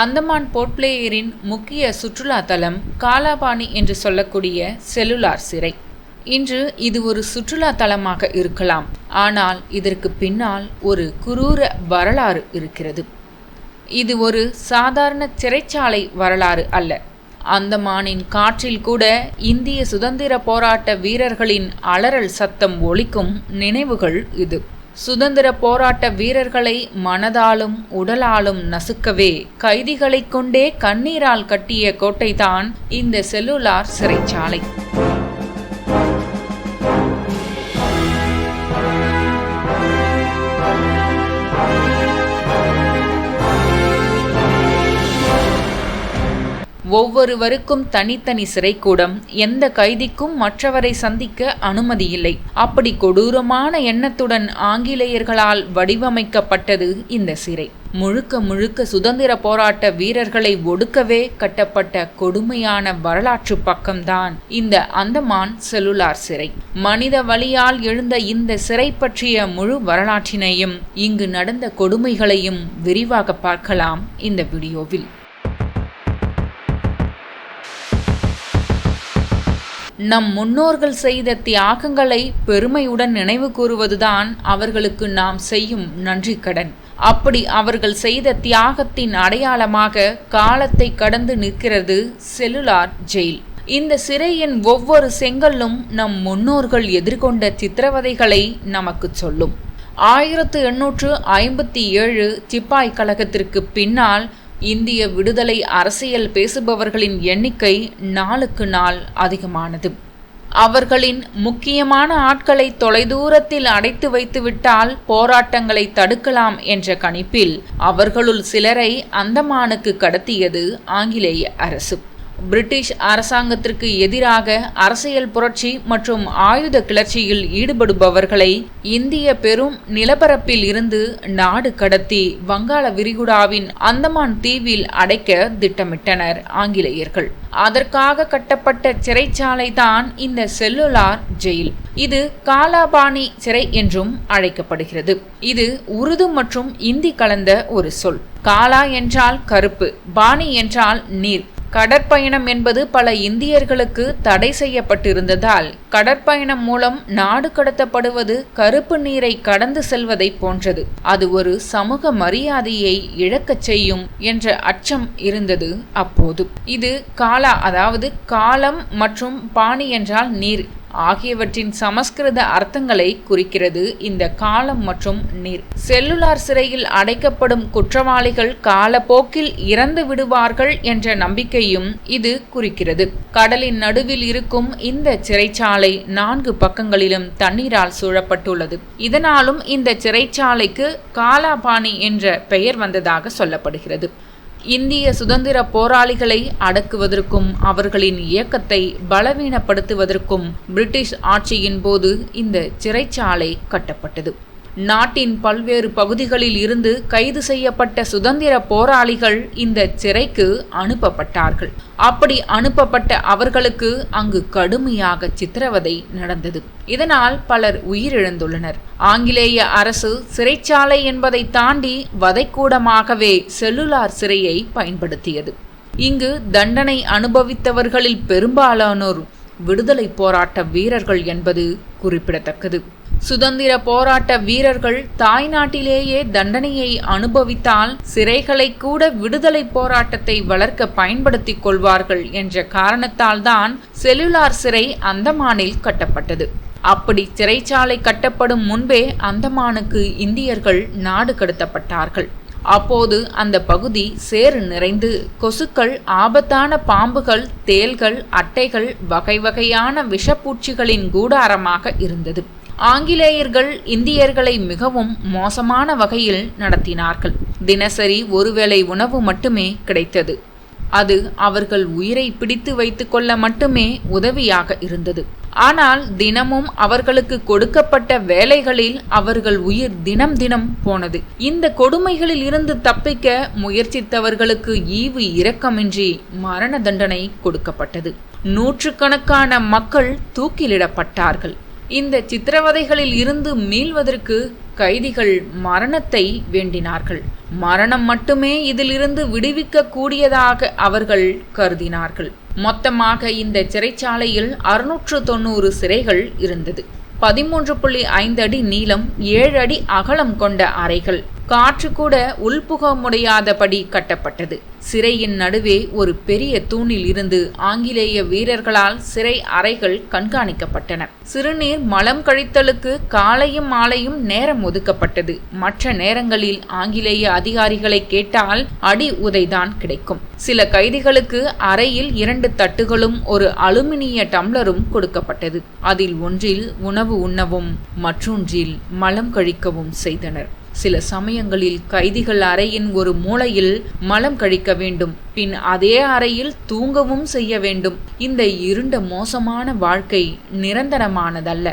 Andaman board பிளேயரின் முக்கிய சுற்றுலா தலம் காலாபாணி என்று சொல்லக்கூடிய செல்லுலார் சிறை. இன்று இது ஒரு சுற்றுலா தலமாக இருக்கலாம். ஆனால் இதற்கு பின்னால் ஒரு குரூர வரலாறு இருக்கிறது. இது ஒரு சாதாரண சிறைச்சாலை வரலாறு அல்ல. அந்தமானின் காற்றில் கூட இந்திய சுதந்திர போராட்ட வீரர்களின் அலறல் சத்தம் ஒலிக்கும் நினைவுகள் இது. சுதந்திர போராட்ட வீரர்களை மனதாலும் உடலாலும் நசுக்கவே கைதிகளைக் கொண்டே கண்ணீரால் கட்டிய கோட்டைதான் இந்த செல்லுலார் சிறைச்சாலை. ஒவ்வொருவருக்கும் தனித்தனி சிறைக்கூடம். எந்த கைதிக்கும் மற்றவரை சந்திக்க அனுமதி இல்லை அப்படி கொடூரமான எண்ணத்துடன் ஆங்கிலேயர்களால் வடிவமைக்கப்பட்டது இந்த சிறை. முழுக்க முழுக்க சுதந்திர போராட்ட வீரர்களை ஒடுக்கவே கட்டப்பட்ட கொடுமையான வரலாற்று பக்கம்தான் இந்த அந்தமான் செல்லுலார் சிறை. மனித வழியால் எழுந்த இந்த சிறை பற்றிய முழு வரலாற்றினையும் இங்கு நடந்த கொடுமைகளையும் விரிவாக பார்க்கலாம் இந்த வீடியோவில். நம் முன்னோர்கள் செய்த தியாகங்களை பெருமையுடன் நினைவு கூறுவதுதான் அவர்களுக்கு நாம் செய்யும் நன்றி கடன் அப்படி அவர்கள் செய்த தியாகத்தின் அடையாளமாக காலத்தை கடந்து நிற்கிறது செல்லுலார் ஜெயில். இந்த சிறையின் ஒவ்வொரு செங்கல்லும் நம் முன்னோர்கள் எதிர்கொண்ட சித்திரவதைகளை நமக்கு சொல்லும். ஆயிரத்து எண்ணூற்று ஐம்பத்தி ஏழு சிப்பாய் கழகத்திற்கு பின்னால் இந்திய விடுதலை அரசியல் பேசுபவர்களின் எண்ணிக்கை நாளுக்கு நாள் அதிகமானது. அவர்களின் முக்கியமான ஆட்களை தொலைதூரத்தில் அடைத்து வைத்துவிட்டால் போராட்டங்களை தடுக்கலாம் என்ற கணிப்பில் அவர்களுள் சிலரை அந்தமானுக்கு கடத்தியது ஆங்கிலேய அரசு. பிரிட்டிஷ் அரசாங்கத்திற்கு எதிராக அரசியல் புரட்சி மற்றும் ஆயுத கிளர்ச்சியில் ஈடுபடுபவர்களை இந்திய பெரும் நிலப்பரப்பில் இருந்து நாடு கடத்தி வங்காள விரிகுடாவின் அந்தமான் தீவில் அடைக்க திட்டமிட்டனர் ஆங்கிலேயர்கள். அதற்காக கட்டப்பட்ட சிறைச்சாலை தான் இந்த செல்லுலார் ஜெயில். இது காலாபாணி சிறை என்றும் அழைக்கப்படுகிறது. இது உருது மற்றும் இந்தி கலந்த ஒரு சொல். காலா என்றால் கருப்பு பாணி என்றால் நீர். கடற்பயணம் என்பது பல இந்தியர்களுக்கு தடை செய்யப்பட்டிருந்ததால் கடற்பயணம் மூலம் நாடு கடத்தப்படுவது கருப்பு நீரை கடந்து செல்வதை போன்றது. அது ஒரு சமூக மரியாதையை இழக்கச் செய்யும் என்ற அச்சம் இருந்தது அப்போது. இது காலா அதாவது காலம் மற்றும் பாணி என்றால் நீர். ஆகியவற்றின் சமஸ்கிருத அர்த்தங்களை குறிக்கிறது இந்த காலம் மற்றும் நீர். செல்லுலார் சிறையில் அடைக்கப்படும் குற்றவாளிகள் காலப்போக்கில் இறந்து விடுவார்கள் என்ற நம்பிக்கையும் இது குறிக்கிறது. கடலின் நடுவில் இருக்கும் இந்த சிறைச்சாலை நான்கு பக்கங்களிலும் தண்ணீரால் சூழப்பட்டுள்ளது. இதனாலும் இந்த சிறைச்சாலைக்கு காலாபாணி என்ற பெயர் வந்ததாக சொல்லப்படுகிறது. இந்திய சுதந்திர போராளிகளை அடக்குவதற்கும் அவர்களின் இயக்கத்தை பலவீனப்படுத்துவதற்கும் பிரிட்டிஷ் ஆட்சியின் போது இந்த சிறைச்சாலை கட்டப்பட்டது. நாட்டின் பல்வேறு பகுதிகளில் இருந்து கைது செய்யப்பட்ட சுதந்திர போராளிகள் இந்த சிறைக்கு அனுப்பப்பட்டார்கள். அப்படி அனுப்பப்பட்ட அவர்களுக்கு அங்கு கடுமையாக சித்திரவதை நடந்தது. இதனால் பலர் உயிரிழந்துள்ளனர். ஆங்கிலேய அரசு சிறைச்சாலை என்பதை தாண்டி வதைக்கூடமாகவே செல்லுலார் சிறையை பயன்படுத்தியது. இங்கு தண்டனை அனுபவித்தவர்களில் பெரும்பாலானோர் விடுதலை போராட்ட வீரர்கள் என்பது குறிப்பிடத்தக்கது. சுதந்திர போராட்ட வீரர்கள் தாய்நாட்டிலேயே தண்டனையை அனுபவித்தால் சிறைகளை கூட விடுதலை போராட்டத்தை வளர்க்க பயன்படுத்திக் கொள்வார்கள் என்ற காரணத்தால் தான் செல்லுலார் சிறை அந்தமானில் கட்டப்பட்டது. அப்படி சிறைச்சாலை கட்டப்படும் முன்பே அந்தமானுக்கு இந்தியர்கள் நாடு கடத்தப்பட்டார்கள். அப்போது அந்த பகுதி சேறு நிறைந்து கொசுக்கள் ஆபத்தான பாம்புகள் தேள்கள் அட்டைகள் வகை வகையான விஷப்பூச்சிகளின் கூடாரமாக இருந்தது. ஆங்கிலேயர்கள் இந்தியர்களை மிகவும் மோசமான வகையில் நடத்தினார்கள். தினசரி ஒருவேளை உணவு மட்டுமே கிடைத்தது. அது அவர்கள் உயிரை பிடித்து வைத்துக்கொள்ள மட்டுமே உதவியாக இருந்தது. ஆனால் தினமும் அவர்களுக்கு கொடுக்கப்பட்ட வேலைகளில் அவர்கள் உயிர் தினம் தினம் போனது. இந்த கொடுமைகளில் இருந்து தப்பிக்க முயற்சித்தவர்களுக்கு ஈவு இரக்கமின்றி மரண தண்டனை கொடுக்கப்பட்டது. நூற்றுக்கணக்கான மக்கள் தூக்கிலிடப்பட்டார்கள். இந்த சித்திரவதைகளில் இருந்து மீள்வதற்கு கைதிகள் மரணத்தை வேண்டினார்கள். மரணம் மட்டுமே இதிலிருந்து விடுவிக்க கூடியதாக அவர்கள் கருதினார்கள். மொத்தமாக இந்த சிறைச்சாலையில் அறுநூற்று தொண்ணூறு சிறைகள் இருந்தது. பதிமூன்று புள்ளி ஐந்து அடி நீளம் ஏழு அடி அகலம் கொண்ட அறைகள். காற்று கூட உள்புக முடியாதபடி கட்டப்பட்டது. சிறையின் நடுவே ஒரு பெரிய தூணில் இருந்து ஆங்கிலேய வீரர்களால் சிறை அறைகள் கண்காணிக்கப்பட்டன. சிறுநீர் மலம் கழித்தலுக்கு காலையும் மாலையும் நேரம் ஒதுக்கப்பட்டது. மற்ற நேரங்களில் ஆங்கிலேய அதிகாரிகளை கேட்டால் அடி உதைதான் கிடைக்கும். சில கைதிகளுக்கு அறையில் இரண்டு தட்டுகளும் ஒரு அலுமினிய டம்ளரும் கொடுக்கப்பட்டது. அதில் ஒன்றில் உணவு உண்ணவும் மற்றொன்றில் மலம் கழிக்கவும் செய்தனர். சில சமயங்களில் கைதிகள் அறையின் ஒரு மூலையில் மலம் கழிக்க வேண்டும். பின் அதே அறையில் தூங்கவும் செய்ய வேண்டும். இந்த இருண்ட மோசமான வாழ்க்கை நிரந்தரமானதல்ல.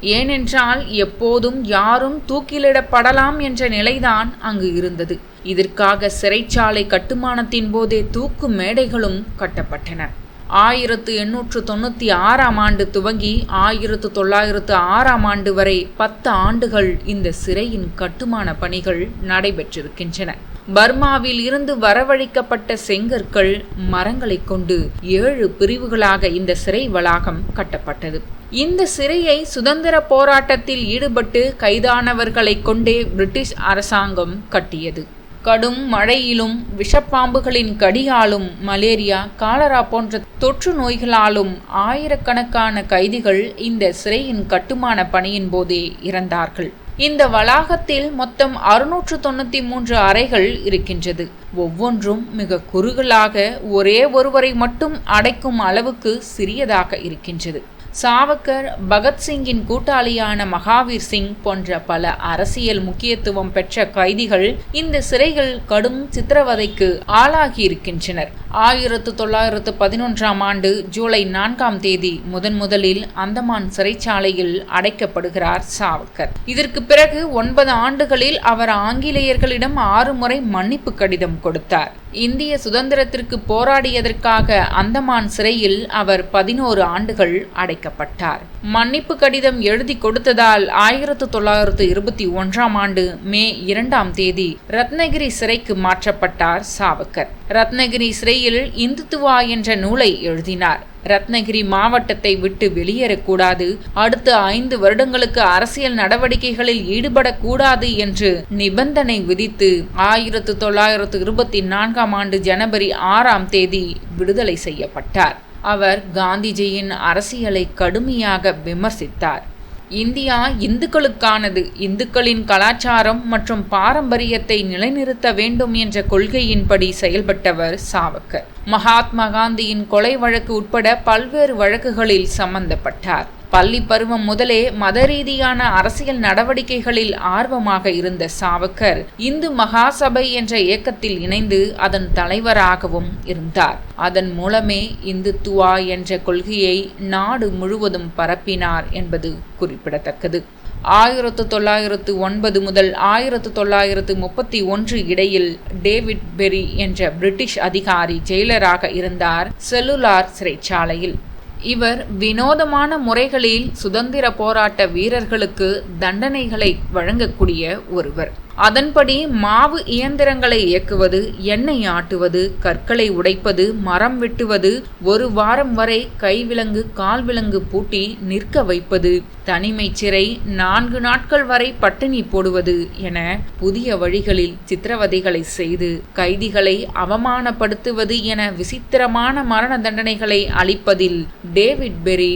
ஏனென்றால் எப்போதும் யாரும் தூக்கிலிடப்படலாம் என்ற நிலைதான் அங்கு இருந்தது. இதற்காக சிறைச்சாலை கட்டுமானத்தின் போதே தூக்கு மேடைகளும் கட்டப்பட்டன. ஆயிரத்து எண்ணூற்று தொண்ணூற்றி ஆறாம் ஆண்டு துவங்கி ஆயிரத்து தொள்ளாயிரத்து ஆறாம் ஆண்டு வரை பத்து ஆண்டுகள் இந்த சிறையின் கட்டுமான பணிகள் நடைபெற்றிருக்கின்றன. பர்மாவில் இருந்து வரவழைக்கப்பட்ட செங்கற்கள் மரங்களை கொண்டு ஏழு பிரிவுகளாக இந்த சிறை வளாகம் கட்டப்பட்டது. இந்த சிறையை சுதந்திர போராட்டத்தில் ஈடுபட்டு கைதானவர்களை கொண்டே பிரிட்டிஷ் அரசாங்கம் கட்டியது. கடும் மழையிலும் விஷப்பாம்புகளின் கடியாலும் மலேரியா காலரா போன்ற தொற்று நோய்களாலும் ஆயிரக்கணக்கான கைதிகள் இந்த சிறையின் கட்டுமான பணியின் போதே இறந்தார்கள். இந்த வளாகத்தில் மொத்தம் அறுநூற்று தொண்ணூத்தி மூன்று அறைகள் இருக்கின்றது. ஒவ்வொன்றும் மிக குறுகலாக ஒரே ஒருவரை மட்டும் அடைக்கும் அளவுக்கு சிறியதாக இருக்கின்றது. சாவக்கர் பகத்சிங்கின் கூட்டாளியான மகாவீர் சிங் போன்ற பல அரசியல் முக்கியத்துவம் பெற்ற கைதிகள் இந்த சிறைகள் கடும் சித்திரவதைக்கு ஆளாகியிருக்கின்றனர். ஆயிரத்து தொள்ளாயிரத்து பதினொன்றாம் ஆண்டு ஜூலை நான்காம் தேதி முதன் முதலில் அந்தமான் சிறைச்சாலையில் அடைக்கப்படுகிறார் சாவக்கர். இதற்கு பிறகு ஒன்பது ஆண்டுகளில் அவர் ஆங்கிலேயர்களிடம் ஆறு முறை மன்னிப்பு கடிதம் கொடுத்தார். இந்திய சுதந்திரத்திற்கு போராடியதற்காக அந்தமான் சிறையில் அவர் பதினோரு ஆண்டுகள் அடைக்கப்பட்டார். மன்னிப்பு கடிதம் எழுதி கொடுத்ததால் ஆயிரத்து தொள்ளாயிரத்து இருபத்தி ஒன்றாம் ஆண்டு மே இரண்டாம் தேதி ரத்னகிரி சிறைக்கு மாற்றப்பட்டார் சாவக்கர். ரத்னகிரி சிறையில் இந்துத்துவா என்ற நூலை எழுதினார். ரத்னகிரி மாவட்டத்தை விட்டு வெளியேறக்கூடாது. அடுத்த ஐந்து வருடங்களுக்கு அரசியல் நடவடிக்கைகளில் ஈடுபடக்கூடாது என்று நிபந்தனை விதித்து ஆயிரத்து தொள்ளாயிரத்து இருபத்தி நான்காம் ஆண்டு ஜனவரி ஆறாம் தேதி விடுதலை செய்யப்பட்டார். அவர் காந்திஜியின் அரசியலை கடுமையாக விமர்சித்தார். இந்தியா இந்துக்களுக்கானது. இந்துக்களின் கலாச்சாரம் மற்றும் பாரம்பரியத்தை நிலைநிறுத்த வேண்டும் என்ற கொள்கையின்படி செயல்பட்டவர் சாவக்கர். மகாத்மா காந்தியின் கொலை வழக்கு உட்பட பல்வேறு வழக்குகளில் சம்பந்தப்பட்டார். பள்ளி பருவம் முதலே மத ரீதியான அரசியல் நடவடிக்கைகளில் ஆர்வமாக இருந்த சாவக்கர் இந்து மகாசபை என்ற இயக்கத்தில் இணைந்து அதன் தலைவராகவும் இருந்தார். அதன் மூலமே இந்துத்துவா என்ற கொள்கையை நாடு முழுவதும் பரப்பினார் என்பது குறிப்பிடத்தக்கது. ஆயிரத்து தொள்ளாயிரத்து ஒன்பது முதல் ஆயிரத்து தொள்ளாயிரத்து முப்பத்தி ஒன்று இடையில் டேவிட் பெரி என்ற பிரிட்டிஷ் அதிகாரி ஜெயிலராக இருந்தார் செல்லுலார் சிறைச்சாலையில். இவர் வினோதமான முறைகளில் சுதந்திர போராட்ட வீரர்களுக்கு தண்டனைகளை வழங்கக்கூடிய ஒருவர். அதன்படி மாவு இயந்திரங்களை இயக்குவது எண்ணெய் ஆட்டுவது கற்களை உடைப்பது மரம் வெட்டுவது ஒரு வாரம் வரை கைவிலங்கு கால்விலங்கு பூட்டி நிற்க வைப்பது தனிமை சிறை நான்கு நாட்கள் வரை பட்டினி போடுவது என புதிய வழிகளில் சித்திரவதைகளை செய்து கைதிகளை அவமானப்படுத்துவது என விசித்திரமான மரண தண்டனைகளை அளிப்பதில் டேவிட் பெரி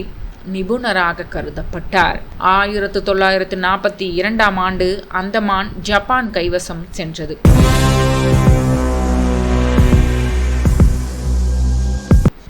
நிபுணராக கருதப்பட்டார். ஆயிரத்து தொள்ளாயிரத்து நாற்பத்தி இரண்டாம் ஆண்டு அந்தமான் ஜப்பான் கைவசம் சென்றது.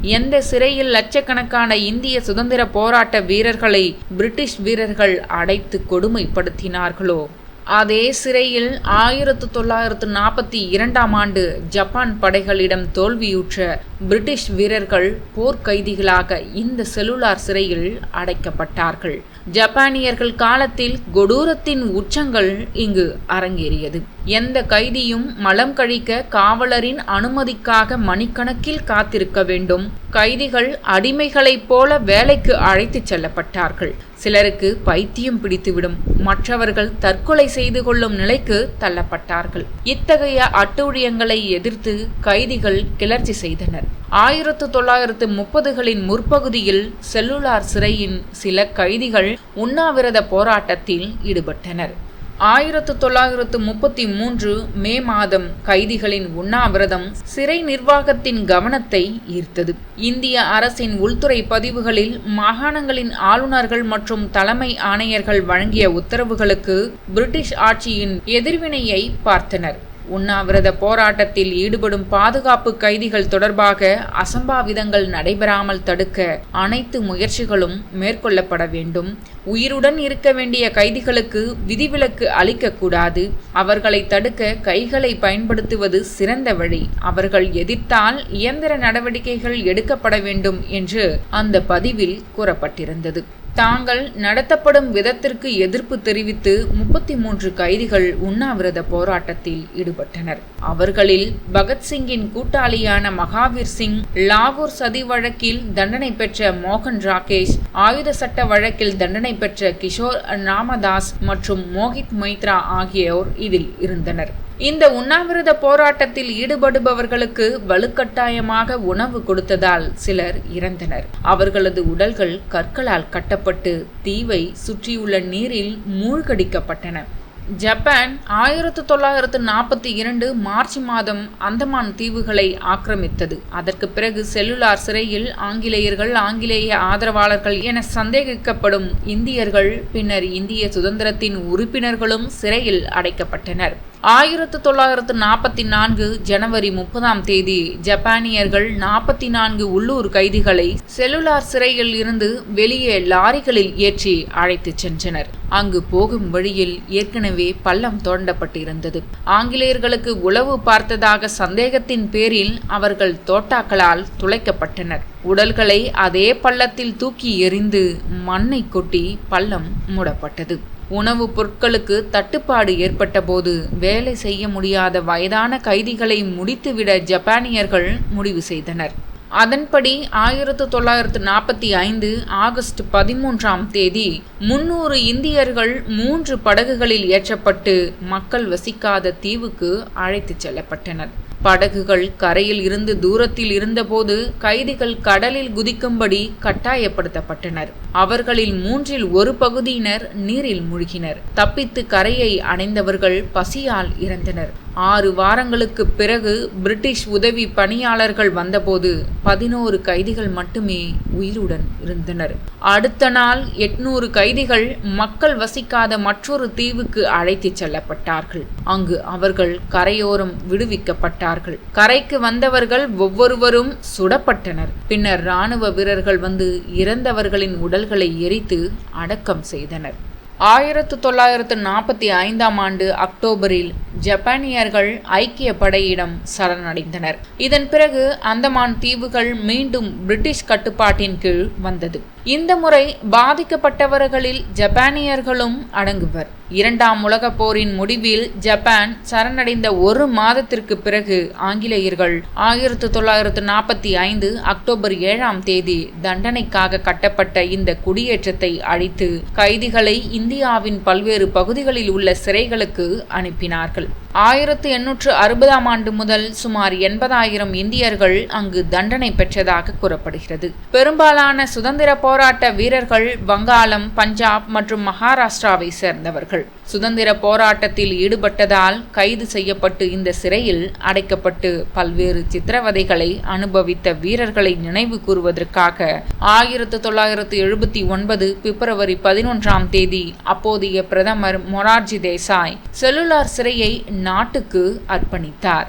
எந்த சிறையில் லட்சக்கணக்கான இந்திய சுதந்திர போராட்ட வீரர்களை பிரிட்டிஷ் வீரர்கள் அடைத்து கொடுமைப்படுத்தினார்களோ அதே சிறையில் ஆயிரத்து தொள்ளாயிரத்து நாற்பத்தி இரண்டாம் ஆண்டு ஜப்பான் படைகளிடம் தோல்வியுற்ற பிரிட்டிஷ் வீரர்கள் போர்க்கைதிகளாக இந்த செல்லுலார் சிறையில் அடைக்கப்பட்டார்கள். ஜப்பானியர்கள் காலத்தில் கொடூரத்தின் உச்சங்கள் இங்கு அரங்கேறியது. எந்த கைதியும் மலம் கழிக்க காவலரின் அனுமதிக்காக மணிக்கணக்கில் காத்திருக்க வேண்டும். கைதிகள் அடிமைகளைப் போல வேலைக்கு அழைத்துச் செல்லப்பட்டார்கள். சிலருக்கு பைத்தியம் பிடித்துவிடும். மற்றவர்கள் தற்கொலை செய்து கொள்ளும் நிலைக்கு தள்ளப்பட்டார்கள். இத்தகைய அட்டூழியங்களை எதிர்த்து கைதிகள் கிளர்ச்சி செய்தனர். ஆயிரத்து தொள்ளாயிரத்து முப்பதுகளின் முற்பகுதியில் செல்லுலார் சிறையின் சில கைதிகள் உண்ணாவிரத போராட்டத்தில் ஈடுபட்டனர். ஆயிரத்து தொள்ளாயிரத்து முப்பத்தி மூன்று மே மாதம் கைதிகளின் உண்ணாவிரதம் சிறை நிர்வாகத்தின் கவனத்தை ஈர்த்தது. இந்திய அரசின் உள்துறை பதிவுகளில் மாகாணங்களின் ஆளுநர்கள் மற்றும் தலைமை ஆணையர்கள் வழங்கிய உத்தரவுகளுக்கு பிரிட்டிஷ் ஆட்சியின் எதிர்வினையை பார்த்தனர். உண்ணாவிரத போராட்டத்தில் ஈடுபடும் பாதுகாப்பு கைதிகள் தொடர்பாக அசம்பாவிதங்கள் நடைபெறாமல் தடுக்க அனைத்து முயற்சிகளும் மேற்கொள்ளப்பட வேண்டும். உயிருடன் இருக்க வேண்டிய கைதிகளுக்கு விதிவிலக்கு அளிக்கக்கூடாது. அவர்களை தடுக்க கைகளை பயன்படுத்துவது சிறந்த வழி. அவர்கள் எதிர்த்தால் இயந்திர நடவடிக்கைகள் எடுக்கப்பட வேண்டும் என்று அந்த பதிவில் கூறப்பட்டிருந்தது. தாங்கள் நடத்தப்படும் விதத்திற்கு எதிர்ப்பு தெரிவித்து முப்பத்தி மூன்று கைதிகள் உண்ணாவிரத போராட்டத்தில் ஈடுபட்டனர். அவர்களில் பகத்சிங்கின் கூட்டாளியான மகாவீர் சிங் லாகூர் சதி வழக்கில் தண்டனை பெற்ற மோகன் ராகேஷ் ஆயுத சட்ட வழக்கில் தண்டனை பெற்ற கிஷோர் ராமதாஸ் மற்றும் மோஹித் மைத்ரா ஆகியோர் இதில் இருந்தனர். இந்த உண்ணாவிரத போராட்டத்தில் ஈடுபடுபவர்களுக்கு வலுக்கட்டாயமாக உணவு கொடுத்ததால் சிலர் இறந்தனர். அவர்களது உடல்கள் கற்களால் கட்டப்பட்டு தீவை சுற்றியுள்ள நீரில் மூழ்கடிக்கப்பட்டன. ஜப்பான் ஆயிரத்து தொள்ளாயிரத்து நாற்பத்தி இரண்டு மார்ச் மாதம் அந்தமான் தீவுகளை ஆக்கிரமித்தது. அதற்கு பிறகு செல்லுலார் சிறையில் ஆங்கிலேயர்கள் ஆங்கிலேய ஆதரவாளர்கள் என சந்தேகிக்கப்படும் இந்தியர்கள் பின்னர் இந்திய சுதந்திரத்தின் உறுப்பினர்களும் சிறையில் அடைக்கப்பட்டனர். ஆயிரத்து தொள்ளாயிரத்து நாற்பத்தி நான்கு ஜனவரி முப்பதாம் தேதி ஜப்பானியர்கள் நாற்பத்தி நான்கு உள்ளூர் கைதிகளை செல்லுலார் சிறையில் இருந்து வெளியே லாரிகளில் ஏற்றி அழைத்துச் சென்றனர். அங்கு போகும் வழியில் ஏற்கனவே பள்ளம் தோண்டப்பட்டிருந்தது. ஆங்கிலேயர்களுக்கு உளவு பார்த்ததாக சந்தேகத்தின் பேரில் அவர்கள் தோட்டாக்களால் துளைக்கப்பட்டனர். உடல்களை அதே பள்ளத்தில் தூக்கி எறிந்து மண்ணை கொட்டி பள்ளம் மூடப்பட்டது. உணவுப் பொருட்களுக்கு தட்டுப்பாடு ஏற்பட்டபோது வேலை செய்ய முடியாத வயதான கைதிகளை முடித்துவிட ஜப்பானியர்கள் முடிவு செய்தனர். அதன்படி ஆயிரத்து தொள்ளாயிரத்து நாற்பத்தி ஐந்து ஆகஸ்ட் பதிமூன்றாம் தேதி முன்னூறு இந்தியர்கள் மூன்று படகுகளில் ஏற்றப்பட்டு மக்கள் வசிக்காத தீவுக்கு அழைத்துச் செல்லப்பட்டனர். படகுகள் கரையில் இருந்து தூரத்தில் இருந்தபோது கைதிகள் கடலில் குதிக்கும்படி கட்டாயப்படுத்தப்பட்டனர். அவர்களில் மூன்றில் ஒரு பகுதியினர் நீரில் மூழ்கினர். தப்பித்து கரையை அடைந்தவர்கள் பசியால் இறந்தனர். ஆறு வாரங்களுக்கு பிறகு பிரிட்டிஷ் உதவி பணியாளர்கள் வந்தபோது பதினோரு கைதிகள் மட்டுமே உயிருடன் இருந்தனர். அடுத்த நாள் எட்நூறு கைதிகள் மக்கள் வசிக்காத மற்றொரு தீவுக்கு அழைத்துச் செல்லப்பட்டார்கள். அங்கு அவர்கள் கரையோரம் விடுவிக்கப்பட்டார்கள். கரைக்கு வந்தவர்கள் ஒவ்வொருவரும் சுடப்பட்டனர். பின்னர் இராணுவ வீரர்கள் வந்து இறந்தவர்களின் உடல்களை எரித்து அடக்கம் செய்தனர். ஆயிரத்து தொள்ளாயிரத்து நாற்பத்தி ஐந்தாம் ஆண்டு அக்டோபரில் ஜப்பானியர்கள் ஐக்கிய படையிடம் சரணடைந்தனர். இதன் பிறகு அந்தமான் தீவுகள் மீண்டும் பிரிட்டிஷ் கட்டுப்பாட்டின் கீழ் வந்தது. இந்த முறை பாதிக்கப்பட்டவர்களில் ஜப்பானியர்களும் அடங்குவர். இரண்டாம் உலகப் போரின் முடிவில் ஜப்பான் சரணடைந்த ஒரு மாதத்திற்கு பிறகு ஆங்கிலேயர்கள் ஆயிரத்து தொள்ளாயிரத்து நாற்பத்தி ஐந்து அக்டோபர் ஏழாம் தேதி தண்டனைக்காக கட்டப்பட்ட இந்த குடியேற்றத்தை அழித்து கைதிகளை இந்தியாவின் பல்வேறு பகுதிகளில் உள்ள சிறைகளுக்கு அனுப்பினார்கள். ஆயிரத்து எண்ணூற்று அறுபதாம் ஆண்டு முதல் சுமார் எண்பதாயிரம் இந்தியர்கள் அங்கு தண்டனை பெற்றதாக கூறப்படுகிறது. பெரும்பாலான சுதந்திர போராட்ட வீரர்கள் வங்காளம் பஞ்சாப் மற்றும் மகாராஷ்டிராவை சேர்ந்தவர்கள். சுதந்திர போராட்டத்தில் ஈடுபட்டதால் கைது செய்யப்பட்டு இந்த சிறையில் அடைக்கப்பட்டு பல்வேறு சித்திரவதைகளை அனுபவித்த வீரர்களை நினைவு கூறுவதற்காக ஆயிரத்து தொள்ளாயிரத்து எழுபத்தி ஒன்பது பிப்ரவரி பதினொன்றாம் தேதி அப்போதைய பிரதமர் மொரார்ஜி தேசாய் செல்லுலார் சிறையை நாட்டுக்கு அர்ப்பணித்தார்.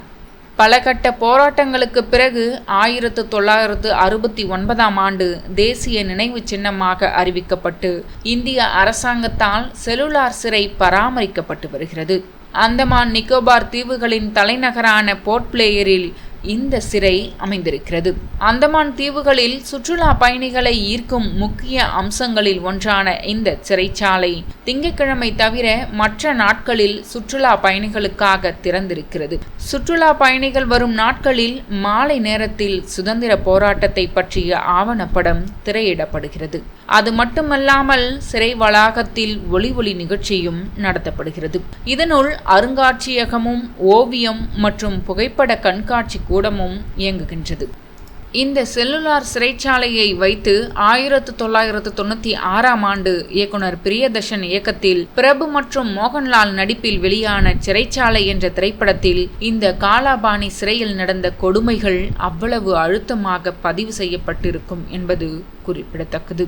பல கட்ட போராட்டங்களுக்கு பிறகு ஆயிரத்து தொள்ளாயிரத்து அறுபத்தி ஒன்பதாம் ஆண்டு தேசிய நினைவு சின்னமாக அறிவிக்கப்பட்டு இந்திய அரசாங்கத்தால் செல்லுலார் சிறை பராமரிக்கப்பட்டு வருகிறது. அந்தமான் நிக்கோபார் தீவுகளின் தலைநகரான போர்ட் பிளேயரில் இந்த சிறை அமைந்திருக்கிறது. அந்தமான் தீவுகளில் சுற்றுலா பயணிகளை ஈர்க்கும் முக்கிய அம்சங்களில் ஒன்றான இந்த சிறைச்சாலை திங்கட்கிழமை தவிர மற்ற நாட்களில் சுற்றுலா பயணிகளுக்காக திறந்திருக்கிறது. சுற்றுலா பயணிகள் வரும் நாட்களில் மாலை நேரத்தில் சுதந்திர போராட்டத்தை பற்றிய ஆவணப்படம் திரையிடப்படுகிறது. அது மட்டுமல்லாமல் சிறை வளாகத்தில் ஒளி ஒளி நிகழ்ச்சியும் நடத்தப்படுகிறது. இதனுள் அருங்காட்சியகமும் ஓவியம் மற்றும் புகைப்பட கண்காட்சி கூடமும் இயங்குகின்றது. இந்த செல்லுலார் சிறைச்சாலையை வைத்து ஆயிரத்து தொள்ளாயிரத்து தொண்ணூற்றி ஆறாம் ஆண்டு இயக்குனர் பிரியதர்ஷன் இயக்கத்தில் பிரபு மற்றும் மோகன்லால் நடிப்பில் வெளியான சிறைச்சாலை என்ற திரைப்படத்தில் இந்த காலாபாணி சிறையில் நடந்த கொடுமைகள் அவ்வளவு அழுத்தமாக பதிவு செய்யப்பட்டிருக்கும் என்பது குறிப்பிடத்தக்கது.